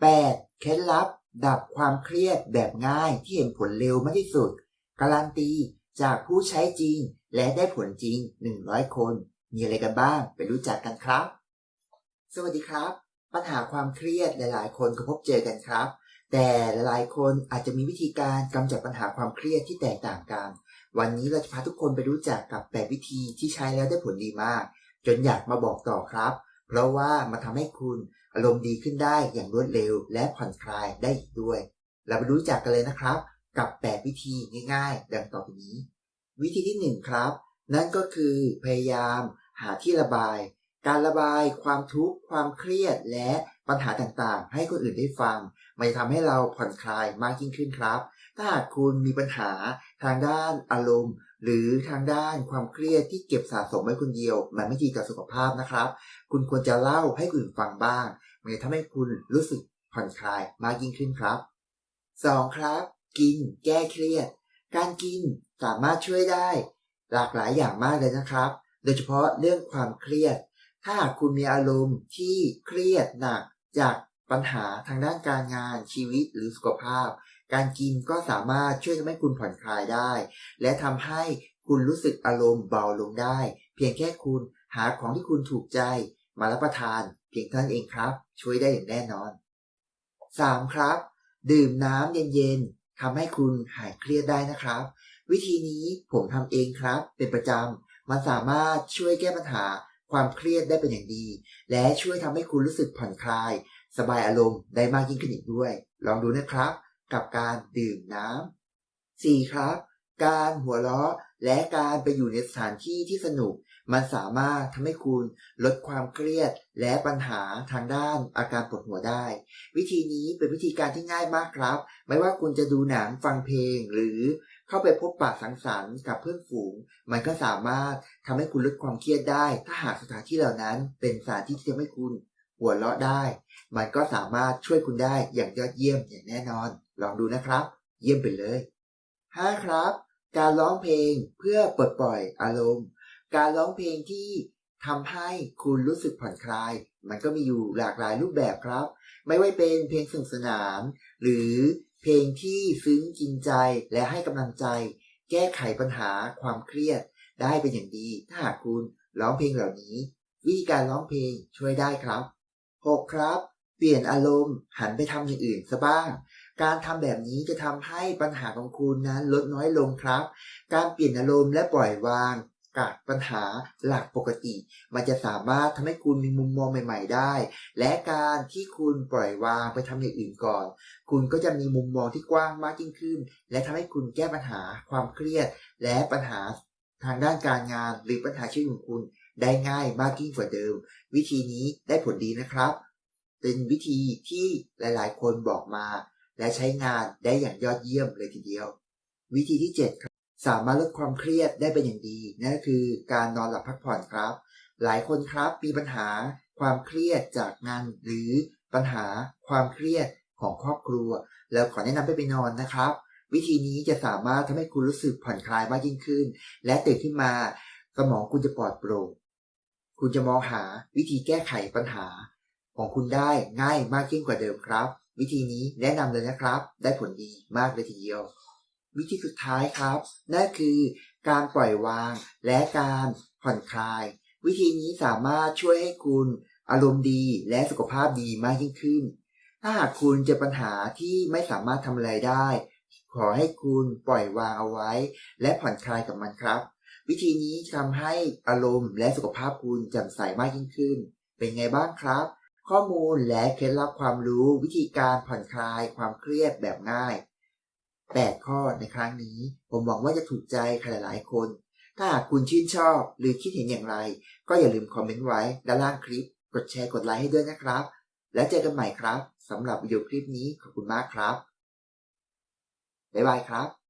8. เคล็ดลับ ดับความเครียดแบบง่ายที่เห็นผลเร็วมากที่สุด การันตีจากผู้ใช้จริง และได้ผลจริง 100 คน มีอะไรกันบ้างไปรู้จักกันครับ สวัสดีครับ ปัญหาความเครียดหลาย ๆ คนก็พบเจอกันครับ แต่หลายๆคนอาจจะมีวิธีการกำจัดปัญหาความเครียดที่แตกต่างกัน วันนี้เราจะพาทุกคนไปรู้จักกับ 8 วิธีที่ใช้แล้วได้ผลดีมาก จนอยากมาบอกต่อครับ เพราะว่ามันทำให้คุณอารมณ์ดีขึ้นได้อย่างรวดเร็ว และผ่อนคลายได้อีกด้วย เราไปรู้จักกันเลยนะครับ กับ 8 วิธีง่าย ๆ ดังต่อไปนี้ วิธีที่ 1 ครับ นั่นก็คือพยายามหาที่ระบาย การระบายความทุกข์ความเครียดและปัญหาต่างๆ ให้คนอื่นได้ฟัง มันจะทำให้เราผ่อนคลายมากยิ่งขึ้นครับ ถ้าหากคุณมีปัญหาทางด้านอารมณ์ หรือทางด้านความเครียดที่เก็บสะสมไว้คนเดียว มันไม่ดีต่อสุขภาพนะครับ คุณควรจะเล่าให้คนอื่นฟังบ้างมันจะทำให้คุณรู้สึกผ่อนคลายมากยิ่งขึ้นครับ 2. ครับ กิน แก้เครียด การกินสามารถช่วยได้ หลากหลายอย่างมากเลยนะครับ โดยเฉพาะเรื่องความเครียด ถ้าหากคุณมีอารมณ์ที่เครียดหนักจาก ปัญหาทางด้านการงานชีวิตหรือสุขภาพ การกินก็สามารถช่วยทำให้คุณผ่อนคลายได้ และทำให้คุณรู้สึกอารมณ์เบาลงได้ เพียงแค่คุณหาของที่คุณถูกใจ มารับประทาน เพียงเท่านั้นเองครับ ช่วยได้อย่างแน่นอน 3. ครับ ดื่มน้ำเย็นๆทำให้คุณหายเครียดได้นะครับ วิธีนี้ผมทำเองครับ เป็นประจำมันสามารถช่วยแก้ปัญหาความเครียดได้เป็นอย่างดี และช่วยทำให้คุณรู้สึกผ่อนคลาย สบายอารมณ์ได้มากยิ่งขึ้นอีกด้วย ลองดูนะครับ กับการดื่มน้ำ 4. ครับ การหัวเราะและการไปอยู่ในสถานที่ที่สนุก มันสามารถทำให้คุณลดความเครียดและปัญหาทางด้านอาการปวดหัวได้ วิธีนี้เป็นวิธีการที่ง่ายมากครับ ไม่ว่าคุณจะดูหนังฟังเพลงหรือเข้าไปพบปะสังสรรค์กับเพื่อนฝูง มันก็สามารถทำให้คุณลดความเครียดได้ ถ้าหากสถานที่เหล่านั้นเป็นสถานที่ที่ทำให้คุณ หัวเราะได้ มันก็สามารถช่วยคุณได้อย่างยอดเยี่ยมอย่างแน่นอน ลองดูนะครับ เยี่ยมไปเลย 5. ครับ การร้องเพลงเพื่อปลดปล่อยอารมณ์ การร้องเพลงที่ทำให้คุณรู้สึกผ่อนคลาย มันก็มีอยู่หลากหลายรูปแบบครับ ไม่ว่าเป็นเพลงสนุกสนาน หรือเพลงที่ซึ้งกินใจและให้กำลังใจ แก้ไขปัญหาความเครียด ได้เป็นอย่างดี ถ้าหากคุณร้องเพลงเหล่านี้ วิธีการร้องเพลงช่วยได้ครับ 6. ครับ เปลี่ยนอารมณ์ หันไปทำอย่างอื่นซะบ้าง การทำแบบนี้จะทำให้ปัญหาของคุณนั้นลดน้อยลงครับ การเปลี่ยนอารมณ์และปล่อยวางกับปัญหาหลักปกติ มันจะสามารถทำให้คุณมีมุมมองใหม่ ๆ ได้ และการที่คุณปล่อยวางไปทำอย่างอื่นก่อน คุณก็จะมีมุมมองที่กว้างมากยิ่งขึ้น และทำให้คุณแก้ปัญหาความเครียด และปัญหาทางด้านการงานหรือปัญหาชีวิตของคุณ ได้ง่ายมากยิ่งกว่าเดิม วิธีนี้ได้ผลดีนะครับ เป็นวิธีที่หลายๆ คนบอกมา และใช้งานได้อย่างยอดเยี่ยมเลยทีเดียว วิธีที่ 7 ครับ สามารถลดความเครียดได้เป็นอย่างดีนั่นก็คือการนอนหลับพักผ่อนครับ หลายคนครับมีปัญหาความเครียดจากงานหรือปัญหาความเครียดของครอบครัว แล้วขอแนะนำให้ไปนอนนะครับ วิธีนี้จะสามารถทำให้คุณรู้สึกผ่อนคลายมากยิ่งขึ้น และตื่นขึ้นมาสมองคุณจะปลอดโปร่ง คุณจะมองหาวิธีแก้ไขปัญหา ของคุณได้ง่ายมากยิ่งกว่าเดิมครับ วิธีนี้แนะนำเลยนะครับ ได้ผลดีมากเลยทีเดียว วิธีสุดท้ายครับนั่นคือการปล่อยวางและการผ่อนคลาย วิธีนี้สามารถช่วยให้คุณอารมณ์ดีและสุขภาพดีมากยิ่งขึ้น ถ้าหากคุณเจอปัญหาที่ไม่สามารถทำอะไรได้ ขอให้คุณปล่อยวางเอาไว้ และผ่อนคลายกับมันครับ วิธีนี้ทำให้อารมณ์และสุขภาพคุณแจ่มใสมากยิ่งขึ้น เป็นไงบ้างครับ ข้อมูลและเคล็ดลับความรู้วิธีการผ่อนคลายความเครียดแบบง่าย 8 ข้อในครั้งนี้ ผมหวังว่าจะถูกใจใครหลายๆคน ถ้าหากคุณชื่นชอบหรือคิดเห็นอย่างไร ก็อย่าลืมคอมเมนต์ไว้ด้านล่างคลิป กดแชร์กดไลค์ให้ด้วยนะครับ แล้วเจอกันใหม่ครับสำหรับวิดีโอคลิปนี้ขอบคุณมากครับบ๊ายบายครับ